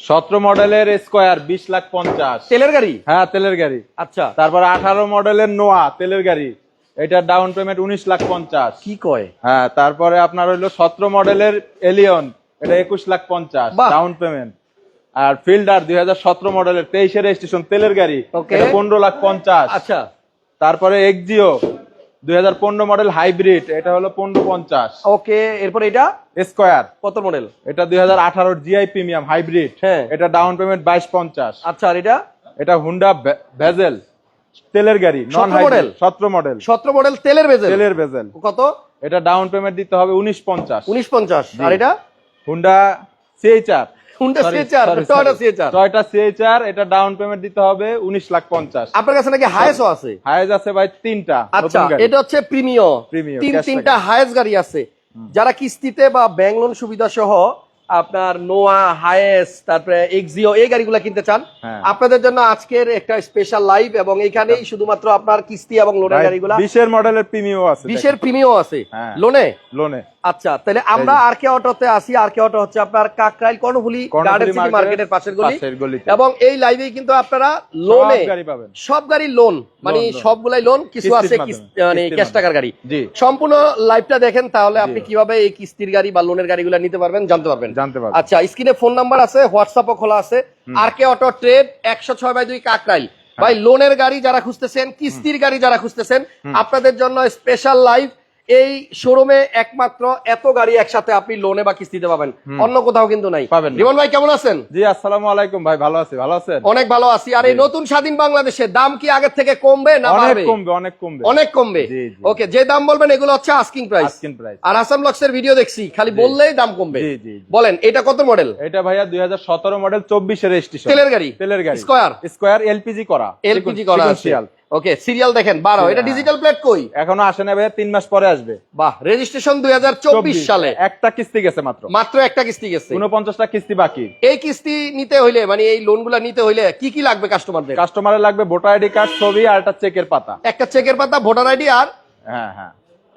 সতেরো মডেলের স্কোয়ার বিশ লাখ পঞ্চাশ। তেলের গাড়ি? হ্যাঁ তেলের গাড়ি। আচ্ছা। তারপর আঠারো মডেলের নোয়া তেলের গাড়ি। এটার ডাউন পেমেন্ট উনিশ লাখ পঞ্চাশ। কি কয়? হ্যাঁ তারপরে আপনার হইল সতেরো মডেলের এলিয়ন এটা একুশ লাখ পঞ্চাশ ডাউন পেমেন্ট আর ফিল্ডার দুই হাজার সতেরো মডেলের তেইশের রেজিস্ট্রেশন তেলের গাড়ি পনেরো লাখ পঞ্চাশ। আচ্ছা। তারপরে এক্সিও দুই হাজার পনেরো মডেল হাইব্রিড এটা হলো পনেরো পঞ্চাশ। ওকে এরপর এটা? স্কোয়ার কত মডেল এটা দুই হাজার আঠারোর জিআই প্রিমিয়াম হাইব্রিড হ্যাঁ। এটা ডাউন পেমেন্ট বাইশ পঞ্চাশ। আচ্ছা আর এটা? এটা হুন্ডা ভেজেল তেলের গাড়ি নন 17 সতেরো মডেল সতেরো মডেল তেলের বেজেল তেলের ভেজেল কত? এটা ডাউন পেমেন্ট দিতে হবে উনিশ পঞ্চাশ। উনিশ পঞ্চাশ। আর এটা? Honda CHR Honda CHR Toyota CHR Toyota CHR এটা ডাউন পেমেন্ট দিতে হবে উনিশ লাখ পঞ্চাশ। আপনার কাছে নাকি আছে? আছে ভাই তিনটা আচ্ছা এটা হচ্ছে তিন তিনটা গাড়ি আছে। যারা কিস্তিতে বা ব্যাংক লোন সুবিধা সহ আপনার নোয়া হায়েস তারপরে এক্সিও এই গাড়িগুলো কিনতে চান হ্যাঁ। আপনাদের জন্য আজকের একটা স্পেশাল লাইভ এবং এখানেই শুধুমাত্র আপনার কিস্তি এবং লোনের গাড়িগুলা। বিশের মডেলের প্রিমিয়াম আছে বিশের প্রিমিয় আছে। হ্যাঁ। লোনে লোনে আচ্ছা তাহলে আমরা আর কে অটোতে আসি আর কে অটো হচ্ছে আপনার কাকরাইল কর্ণফুলি গার্ডেন সিটি মার্কেটের পাশের গলি। এবং এই লাইভে কিন্তু আপনারা লোনে সব গাড়ি লোন মানে। সবগুলাই লোন কিছু আছে মানে ক্যাশ টাকার গাড়ি। সম্পূর্ণ লাইভটা দেখেন তাহলে আপনি কীভাবে এই কিস্তির গাড়ি বা লোনের গাড়িগুলো নিতে পারবেন জানতে পারবেন। জানতে পারবে। আচ্ছা স্ক্রিনে ফোন নাম্বার আছে হোয়াটসঅ্যাপও খোলা আছে। আর কে অটো ট্রেড একশো ছয় বাই দুই কাকরাইল। হ্যাঁ। ভাই লোনের গাড়ি যারা খুঁজতেছেন কিস্তির গাড়ি যারা খুঁজতেছেন আপনাদের জন্য স্পেশাল লাইভ এই শোরুমে একমাত্র এত গাড়ি একসাথে আপনি লোনে বা কিস্তিতে পাবেন। অন্য কোথাও কিন্তু নাই। পাবেন। রিমন ভাই কেমন আছেন? জি আসসালামু আলাইকুম ভাই ভালো আছি ভালো আছেন? অনেক ভালো আছি। আর এই নতুন স্বাধীন বাংলাদেশে দাম কি আগের থেকে কমবে না অনেক বাড়বে? কমবে অনেক কমবে। অনেক কমবে। ওকে যে দাম বলবেন এগুলো হচ্ছে আস্কিং প্রাইস আস্কিং প্রাইস আর আসাম লক্সের ভিডিও দেখছি খালি বললেই দাম কমবে। জি, জি। বলেন এটা কত মডেল এটা ভাইয়া দুই হাজার সতেরো মডেল চব্বিশের রেজিস্ট্রেশন তেলের গাড়ি? তেলের গাড়ি। স্কয়ার স্কোয়ার এলপিজি করা এলপিজি করা আছে। ওকে সিরিয়াল দেখেন বারো এটা ডিজিটাল প্লেট কই? এখনও আসে না ভাইয়া তিন মাস পরে আসবে। বাহ রেজিস্ট্রেশন দুই হাজার চব্বিশ সালে। একটা কিস্তি গেছে মাত্র। মাত্র একটা কিস্তি গেছে। উনপঞ্চাশটা কিস্তি বাকি। এই কিস্তি নিতে হইলে মানে এই লোনগুলা নিতে হইলে কি কি লাগবে কাস্টমারদের কাস্টমারের লাগবে ভোটার আইডি কার্ড ছবি আর একটা চেকের পাতা। একটা চেকের পাতা ভোটার আইডি আর? হ্যাঁ হ্যাঁ।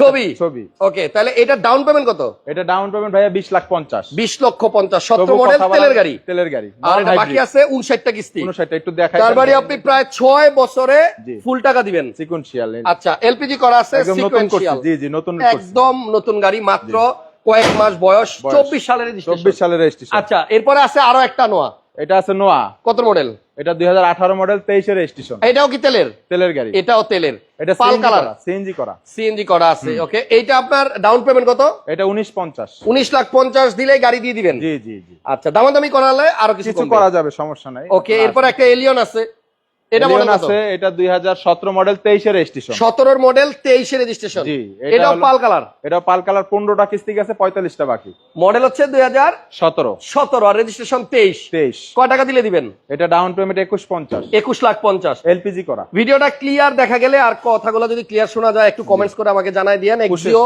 ছবি? ছবি। ওকে তাহলে এটা ডাউন পেমেন্ট কত? এটা ডাউন পেমেন্ট ভাইয়া বিশ লাখ পঞ্চাশ। বিশ লক্ষ পঞ্চাশ সত্তর তবু মডেল তেলের গাড়ি। তেলের গাড়ি। আর বাকি আছে উনষাটটা কিস্তি। উনষাটটা একটু দেখাই তার মানে আপনি প্রায় ছয় বছরে ফুল টাকা দিবেন। সিকুয়েন্সিয়াল আচ্ছা এলপিজি করা আছে sequential। জি জি নতুন একদম নতুন গাড়ি মাত্র কয়েক মাস বয়স চব্বিশ সালের registration। চব্বিশ সালের রেজিস্ট্রেশন আচ্ছা এরপরে আছে আরও একটা নোয়া। এটা আছে নোয়া। কত মডেল এটা দুই হাজার আঠারো মডেল তেইশের স্টেশন এটাও কি তেলের? তেলের গাড়ি। এটাও তেলের। এটা পাল সিএনজি কালার। করা সিএনজি করা। সিএনজি করা আছে ওকে। এইটা আপনার ডাউন পেমেন্ট কত? এটা উনিশ পঞ্চাশ। উনিশ লাখ পঞ্চাশ দিলেই গাড়ি দিয়ে দিবেন? জি জি জি। আচ্ছা দামাদামি করালে আরও কিছু করা যাবে সমস্যা নাই। ওকে এরপর একটা এলিয়ন আছে। এটা মডেল আছে এটা রেজিস্ট্রেশন সতেরোর মডেল তেইশে রেজিস্ট্রেশন জি, এটা পাল কালার। এটা পাল কালার পনেরোটা কিস্তি গেছে পঁয়তাল্লিশটা বাকি। মডেল হচ্ছে দুই হাজার সতেরো। সতেরো আর রেজিস্ট্রেশন তেইশ। তেইশ। কয় টাকা দিলে দিবেন? এটা ডাউন পেমেন্ট একুশ পঞ্চাশ। একুশ লাখ পঞ্চাশ। এলপিজি করা। ভিডিওটা ক্লিয়ার দেখা গেলে আর কথাগুলো যদি ক্লিয়ার শোনা যায় একটু কমেন্টস করে আমাকে জানাই দিয়েন এক্সিও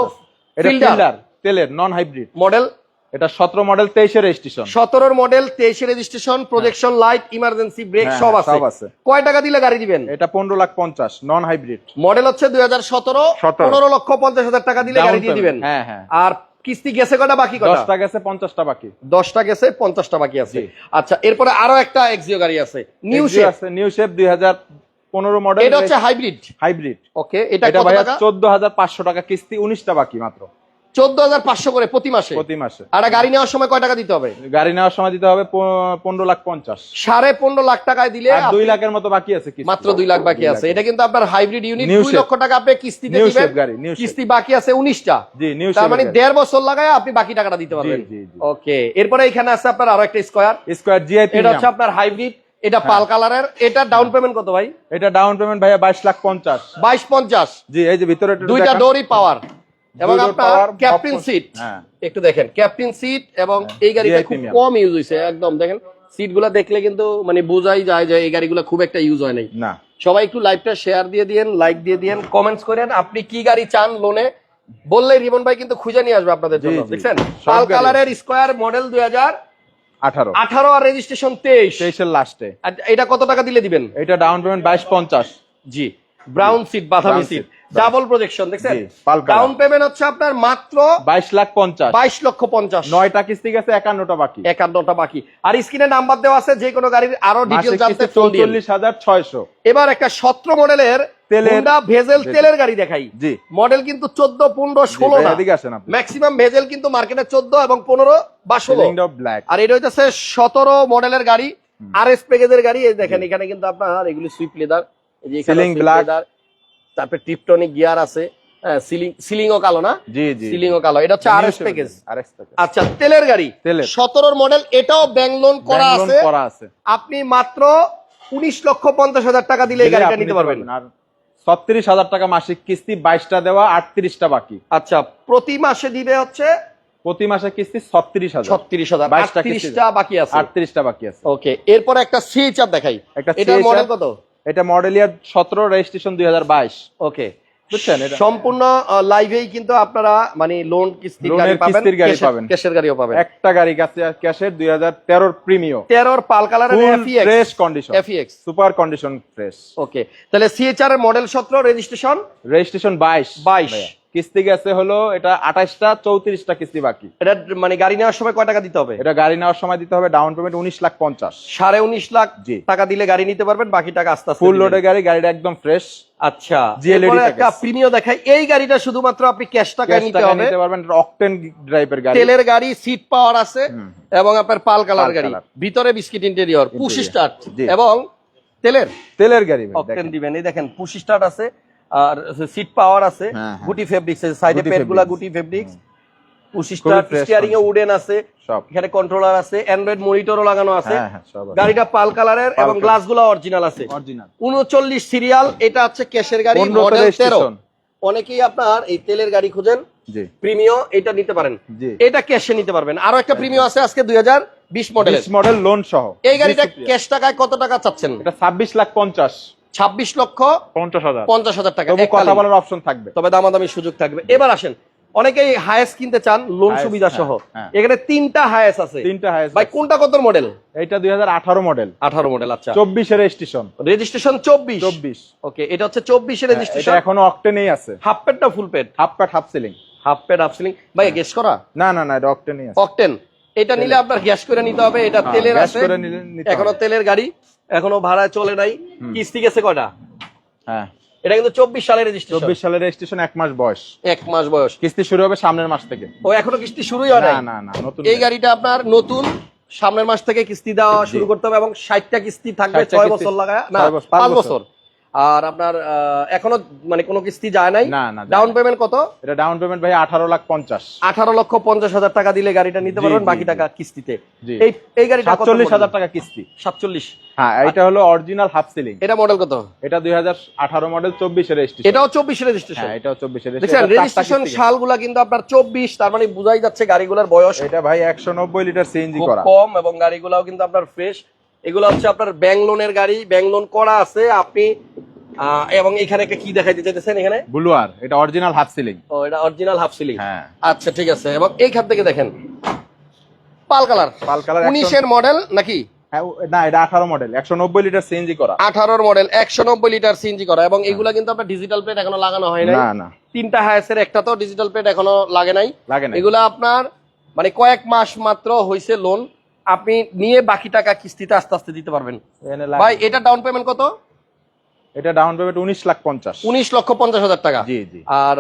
ফিল্ডার তেলের নন হাইব্রিড মডেল এটা সতেরো মডেল তেইশের রেজিস্ট্রেশন সতেরোর মডেল তেইশে registration projection light emergency brake সব আছে। কয় টাকা দিলে গাড়ি দিবেন? এটা পনেরো লাখ পঞ্চাশ নন হাইব্রিড মডেল হচ্ছে দুই হাজার সতেরো 17 পনেরো লক্ষ পঞ্চাশ হাজার টাকা দিলে গাড়ি দিয়ে দিবেন। হ্যাঁ হ্যাঁ। আর কিস্তি গেছে কটা বাকি কটা দশটা গেছে পঞ্চাশটা বাকি। দশটা গেছে পঞ্চাশটা বাকি আছে। আচ্ছা এরপরে আরও একটা এক্সিও গাড়ি আছে। নিউ শেপ আছে নিউ শেপ দুই হাজার পনেরো মডেল এটা হচ্ছে হাইব্রিড হাইব্রিড ওকে এটা কত টাকা? চোদ্দ হাজার পাঁচশো টাকা কিস্তি উনিশটা বাকি মাত্র। চোদ্দ হাজার পাঁচশো করে প্রতি মাসে? প্রতি মাসে। আর গাড়ি নেওয়ার সময় কয় টাকা দিতে হবে? গাড়ি নেওয়ার সময় দিতে হবে পনেরো লাখ পঞ্চাশ। সাড়ে পনেরো লাখ টাকায় দিলে দুই লাখের মতো বাকি আছে মাত্র দুই লাখ বাকি আছে। এটা কিন্তু আপনার হাইব্রিড ইউনিট দুই। লক্ষ টাকা আপনি কিস্তিতে দিবেন। কিস্তি বাকি আছে উনিশটা। তার মানে দেড় বছর লাগায় আপনি বাকি টাকাটা দিতে পারবেন। ওকে এরপরে এখানে আছে আপনার আরও একটা স্কোয়ার স্কোয়ার জিআই এটা হচ্ছে আপনার হাইব্রিড এটা হ্যাঁ। পাল কালারের। এটা ডাউন পেমেন্ট কত ভাই? এটা ডাউন পেমেন্ট ভাইয়া বাইশ লাখ পঞ্চাশ। বাইশ পঞ্চাশ। জি এই যে ভিতরে দুইটা। ডোরই পাওয়ার এবং আপনার ক্যাপ্টেন সিট হ্যাঁ। একটু দেখেন ক্যাপ্টেন সিট এবং এই গাড়িটা খুব কম ইউজ হয়েছে একদম দেখেন। সিটগুলা দেখলে কিন্তু মানে বোঝাই যায় যে এই গাড়িগুলো খুব একটা ইউজ হয় নাই। না। সবাই একটু লাইভটা শেয়ার দিয়ে দিয়েন লাইক দিয়ে দিয়েন কমেন্টস করেন আপনি কি গাড়ি চান লোনে বললে রিমন ভাই কিন্তু খুঁজে নিয়ে আসবে আপনাদের জন্য। দেখছেন? পাল। কালারের স্কোয়ার মডেল দুই হাজার আঠারো। আঠারো আর রেজিস্ট্রেশন তেইশ। তেইশের লাস্টে এটা কত টাকা দিলে দিবেন? এটা ডাউন পেমেন্ট বাইশ পঞ্চাশ। জি। ব্রাউন সিট বাদামি সিট ডাবল প্রজেকশন দেখছেন। ডাউন পেমেন্ট হচ্ছে আপনার মাত্র বাইশ লাখ পঞ্চাশ। বাইশ লক্ষ পঞ্চাশ। নয়টা কিস্তি গেছে একান্নটা বাকি। একান্নটা বাকি। আর স্ক্রিনে নাম্বার দেওয়া আছে যে কোনো গাড়ির আরও ডিটেল জানতে ফোন দিন হাজার ছয়শো। এবার একটা সতেরো মডেলের তেলের- ভেজেল তেলের গাড়ি দেখাই। জি। মডেল কিন্তু চোদ্দ পনেরো ষোলো ম্যাক্সিমাম ভেজেল কিন্তু মার্কেটে চোদ্দ এবং পনেরো বা ষোলো। আর এটা হইতেছে সতেরো মডেলের গাড়ি আর এস প্যাকেজের গাড়ি। দেখেন এখানে কিন্তু আপনার এগুলি সুইপ লেদার তারপরে টিপটনিক গিয়ার আছে। সিলিং সিলিংও কালো না? জি জি সিলিংও কালো। এটা হচ্ছে আর প্যাকেজ আরএস প্যাকেজ আচ্ছা তেলের গাড়ি। তেলের। সতেরোর মডেল এটাও ব্যাংক লোন করা আছে। করা আছে। আপনি মাত্র উনিশ লক্ষ পঞ্চাশ হাজার টাকা দিলে এই গাড়িটা নিতে পারবেন। আর ছত্রিশ হাজার টাকা মাসিক কিস্তি বাইশটা দেওয়া আটত্রিশটা বাকি। আচ্ছা প্রতি মাসে দিবে হচ্ছে? প্রতি মাসে কিস্তি ছত্রিশ হাজার। ছত্রিশ হাজার। 22 টা বাকি আছে। আটত্রিশটা বাকি আছে। ওকে এরপর একটা সিএইচআর দেখাই। একটা এটা মডেল কত? এটা মডেল ইয়ার সতেরো রেজিস্ট্রেশন দুই হাজার বাইশ। ওকে বুঝছেন সম্পূর্ণ লাইভেই কিন্তু আপনারা মানে লোন কিস্তির গাড়ি পাবেন কিস্তির গাড়ি পাবেন। ক্যাশের গাড়িও পাবেন। একটা গাড়ি কাছে ক্যাশের দুই হাজার তেরোর প্রিমিয় তেরোর পাল কালারের FX fresh condition FX super condition fresh okay তাহলে সিএইচআর এর মডেল সতেরো রেজিস্ট্রেশন রেজিস্ট্রেশন বাইশ। 22 কিস্তি গেছে হলো এটা আঠাশটা চৌত্রিশটা কিস্তি বাকি। এটা মানে গাড়ি নেওয়ার সময় কয় টাকা দিতে হবে? এটা গাড়ি নেওয়ার সময় দিতে হবে ডাউন পেমেন্ট উনিশ লাখ পঞ্চাশ। সাড়ে উনিশ লাখ। টাকা দিলে গাড়ি নিতে পারবেন বাকি টাকা আস্তে আস্তে ফুল। লোডের গাড়ি গাড়িটা একদম ফ্রেশ আচ্ছা। একটা দেখাই। এই গাড়িটা শুধুমাত্র আপনি ক্যাশ টাকায় নিতে হবে। নিতে পারবেন অকটেন ড্রাইভের গাড়ি। তেলের গাড়ি সিট পাওয়ার আছে এবং আপনার পাল কালার গাড়ি। ভিতরে বিস্কিট ইন্টেরিয়র পুশ স্টার্ট এবং তেলের। তেলের গাড়ি অকটেন। দিবেন। এই দেখেন পুশ স্টার্ট আছে। আর সিট পাওয়ার আছে হ্যাঁ, হ্যাঁ। গুটি ফেব্রিক্স আছে সাইডে গুটি পেটগুলা গুটি ফেব্রিক্স স্টিয়ারিং এ উডেন আছে সব। এখানে কন্ট্রোলার আছে অ্যান্ড্রয়েড মনিটরও লাগানো আছে। হ্যাঁ সব গাড়িটা পাল কালারের এবং অরিজিনাল আছে। উনচল্লিশ সিরিয়াল এটা হচ্ছে ক্যাশের গাড়ি মডেল তেরো। অনেকেই আপনার এই তেলের গাড়ি খুঁজেন প্রিমিয় এটা নিতে পারেন। এটা ক্যাশে নিতে পারবেন। আরও একটা প্রিমিয় আছে আজকে দুই হাজার বিশ মডেলের বিশ মডেল লোন সহ। এই গাড়িটা ক্যাশ টাকায় কত টাকা চাচ্ছেন? এটা ছাব্বিশ লাখ পঞ্চাশ। ছাব্বিশ লক্ষ পঞ্চাশ হাজার। পঞ্চাশ হাজার টাকা। কথা বলার অপশন থাকবে। তবে দামাদামি সুযোগ থাকবে। এবার আসেন অনেকেই হায়েস কিনতে চান লোন সুবিধা সহ। হ্যাঁ, হ্যাঁ। এখানে তিনটা হায়েস আছে। তিনটা হাইস ভাই কোনটা কত মডেল এটা দুই হাজার আঠারো মডেল আঠারো মডেল আচ্ছা। চব্বিশের রেজিস্ট্রেশন রেজিস্ট্রেশন চব্বিশ? চব্বিশ। ওকে এটা হচ্ছে চব্বিশের এটা রেজিস্ট্রেশন এখনও অকটেনেই আছে। হাফ পেড না full paid half paid half ceiling half paid half ceiling ভাই গেস করা? না না না এটা অকটেনেই আছে। অকটেন এটা নিলে আপনার গ্যাস করে নিতে হবে এটা হ্যাঁ, তেলের আছে। এখনও তেলের গাড়ি এখনও ভাড়া চলে নাই। কিস্তি গেছে কয়টা হ্যাঁ। এটা কিন্তু চব্বিশ সালের রেজিস্ট্রেশন চব্বিশ সালের রেজিস্ট্রেশন এক মাস বয়স। এক মাস বয়স। কিস্তি শুরু হবে সামনের মাস থেকে। ও এখনও কিস্তি শুরুই হয় না না না নতুন এই গাড়িটা আপনার নতুন সামনের মাস থেকে কিস্তি দেওয়া শুরু করতে হবে এবং ষাটটা কিস্তি থাকবে ছয় বছর লাগায় না পাঁচ বছর। আর আপনার এখনও মানে কোনো কিস্তি যায় নাই? ডাউন পেমেন্ট কত? এটা ডাউন পেমেন্ট ভাই আঠারো লাখ পঞ্চাশ। আঠারো লক্ষ পঞ্চাশ হাজার টাকা দিলে গাড়িটা নিতে পারবেন বাকি টাকা কিস্তিতে। এই এই গাড়িটা সাতচল্লিশ হাজার টাকা কিস্তি। সাতচল্লিশ। হ্যাঁ এটা হলো অরিজিনাল হাফ সিলিং এটা মডেল কত? এটা দুই হাজার আঠারো মডেল চব্বিশের রেজিস্ট্রেশন এটাও চব্বিশ রেজিস্ট্রেশন হ্যাঁ এটাও দেখছেন রেজিস্ট্রেশন সালগুলা কিন্তু আপনার চব্বিশ তার মানে বুঝাই যাচ্ছে গাড়িগুলোর বয়স এটা ভাই একশো নব্বই লিটার সিএনজি করা। কম এবং গাড়িগুলাও কিন্তু আপনার ফ্রেশ এগুলো হচ্ছে আপনার ব্যাংক লোনের গাড়ি ব্যাংক লোন করা আছে আপনি এবং এখানে একটা কি দেখাইতে চাইতেছেন এখানে? ব্লুয়ার এটা অরিজিনাল হাফ সিলিং ও এটা অরিজিনাল হাফ সিলিং হ্যাঁ। আচ্ছা ঠিক আছে এবং এইখান থেকে দেখেন পাল কালার। পাল কালার উনিশের মডেল নাকি? হ্যাঁ, না এটা আঠারো মডেল একশো নব্বই লিটার সিএনজি করা। মডেল লিটার সিএনজি করা এবং এগুলা কিন্তু আপনার ডিজিটাল প্লেট এখনও লাগানো হয় নাই। না না। তিনটা হায়াসের একটা তো ডিজিটাল প্লেট এখনও লাগে নাই। লাগে না এগুলা আপনার মানে কয়েক মাস মাত্র হয়েছে লোন আপনি নিয়ে বাকি টাকা কিস্তিতে আস্তে আস্তে দিতে পারবেন। ভাই এটা ডাউন পেমেন্ট কত? এটা ডাউন পেমেন্ট উনিশ লাখ পঞ্চাশ। উনিশ লক্ষ পঞ্চাশ হাজার টাকা। জি জি। আর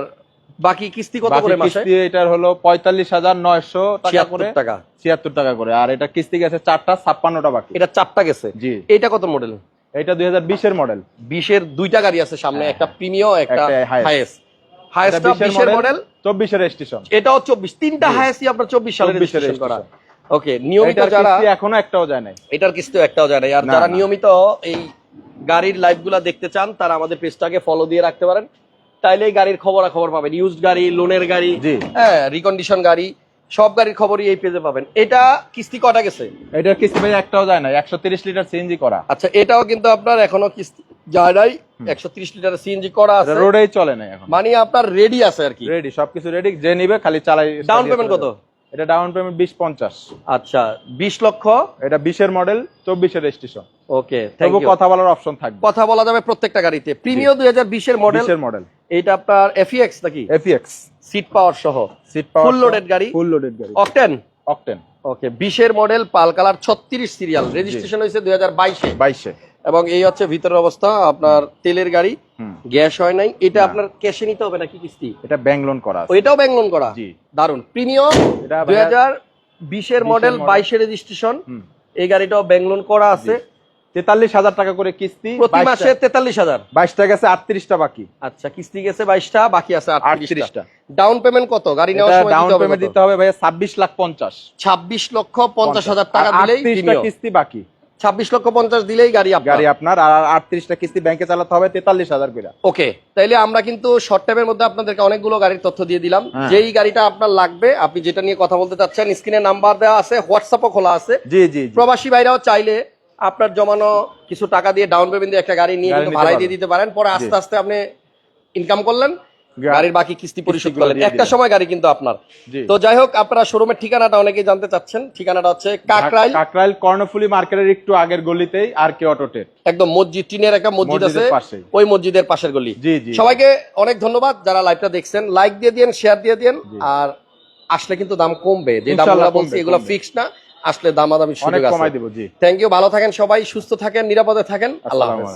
বাকি কিস্তি কত করে মাসে? কিস্তি এটার হলো পঁয়তাল্লিশ হাজার নয়শো টাকা ছিয়াত্তর করে। টাকা। ছিয়াত্তর টাকা করে। আর এটা কিস্তি গেছে চারটা ছাপ্পান্নটা বাকি। এটা চারটা গেছে? জি। এটা কত মডেল এটা দুই হাজার বিশের মডেল বিশের দুইটা গাড়ি আছে সামনে একটা প্রিমিয় একটা একটা। হাইয়েস্ট হাইয়েস্টটা বিশের মডেল চব্বিশের রেজিস্ট্রেশন এটাও চব্বিশ। তিনটা হাইয়েস্টই আপনার চব্বিশ সালের 24 রেজিস্ট্রেশন করা। ওকে নিয়মিত যারা এখনও একটাও যায় নাই। এটার কিস্তিও একটাও যায় না আর যারা নিয়মিত এই গাড়ির লাইভগুলা দেখতে চান তারা আমাদের পেজটাকে ফলো দিয়ে রাখতে পারেন। তাইলে গাড়ির খবরাখবর পাবেন। ইউজড গাড়ি লোনের গাড়ি হ্যাঁ রিকন্ডিশন গাড়ি সব গাড়ির খবরই এই পেজে পাবেন। এটা কিস্তি কটা গেছে? এটার কিস্তি ভাই একটাও যায় না একশো তিরিশ লিটার সিএনজি করা। আচ্ছা এটাও কিন্তু আপনার এখনও কিস্তি যায় নাই। একশো ত্রিশ লিটারের সিএনজি করা আছে। রোডেই চলে না এখন। মানে আপনার রেডি আছে আর কি। রেডি সবকিছু রেডি যে নিবে খালি চালাই ডাউন পেমেন্ট কত? এটা ডাউন পেমেন্ট বিশ পঞ্চাশ। আচ্ছা বিশ লক্ষ? এটা বিশের মডেল চব্বিশের রেজিস্ট্রেশন ওকে তবু ইউ কথা বলার অপশন থাকবে। কথা বলা যাবে প্রত্যেকটা গাড়িতে। প্রিমিয় দুই হাজার বিশের মডেল মডেল এইটা আপনার এফিএক্স নাকি? এফিএক্স সিট পাওয়ার সহ। সিট Full loaded গাড়ি? ফুল লোডেড গাড়ি। অকটেন অকটেন ওকে বিশের মডেল পাল কালার ছত্রিশ সিরিয়াল রেজিস্ট্রেশন হয়েছে দুই হাজার বাইশে। বাইশে। এবং এই হচ্ছে ভিতরের অবস্থা আপনার তেলের গাড়ি গ্যাস হয় নাই। এটা আপনার ক্যাশে নিতে হবে নাকি কিস্তি? এটা ব্যাংক লোন করা ওইটাও ব্যাংক লোন করা। দারুণ প্রিমিয়াম দুই হাজার বিশের মডেল। বাইশের রেজিস্ট্রেশন এই গাড়িটাও ব্যাংক লোন করা আছে। তেতাল্লিশ হাজার টাকা করে কিস্তি। প্রতি মাসে তেতাল্লিশ হাজার। বাইশটা গেছে আটত্রিশটা বাকি। আচ্ছা কিস্তি গেছে বাইশটা বাকি আছে আটত্রিশটা। ডাউন পেমেন্ট কত? গাড়ি নেওয়ার ডাউন পেমেন্ট দিতে হবে ভাইয়া ছাব্বিশ লাখ পঞ্চাশ। ছাব্বিশ লক্ষ পঞ্চাশ হাজার টাকা দিলেই কিস্তি বাকি। ছাব্বিশ লক্ষ পঞ্চাশ দিলেই গাড়ি আপনার। গাড়ি আপনার আর আটত্রিশটা কিস্তি ব্যাংকে চালাতে হবে তেতাল্লিশ হাজার করে। ওকে তাইলে আমরা কিন্তু শর্ট টাইমের মধ্যে আপনাদেরকে অনেকগুলো গাড়ির তথ্য দিয়ে দিলাম। হ্যাঁ। যেই গাড়িটা আপনার লাগবে আপনি যেটা নিয়ে কথা বলতে চাচ্ছেন স্ক্রিনে নাম্বার দেওয়া আছে হোয়াটসঅ্যাপও খোলা আছে। জি জি প্রবাসী ভাইরাও চাইলে আপনার জমানো কিছু টাকা দিয়ে ডাউন পেমেন্ট দিয়ে একটা গাড়ি নিয়ে ভাড়াই দিয়ে দিতে পারেন। পরে আস্তে আস্তে আপনি ইনকাম করলেন। গাড়ির বাকি কিস্তি পরিশোধ করলেন একটা সময় গাড়ি কিন্তু আপনার। তো যাই হোক আপনারা শোরুমের ঠিকানাটা অনেকেই জানতে চাচ্ছেন। ঠিকানাটা হচ্ছে কাকরাইল কাকরাইল কর্ণফুলি মার্কেটের একটু আগের গলিতেই আর কে অটোটের একদম মসজিদ টিনের একটা মসজিদ আছে। ওই মসজিদের পাশের গলি। সবাইকে অনেক ধন্যবাদ যারা লাইভটা দেখছেন। লাইক দিয়ে দিন শেয়ার দিয়ে দিন আর আসলে কিন্তু দাম কমবে। যে দামগুলো বলছি এগুলো। ফিক্স না আসলে অনেক সুযোগ আছে। দিব জি। থ্যাংক ইউ ভালো থাকেন সবাই সুস্থ থাকেন নিরাপদে থাকেন। আল্লাহ হাফেজ।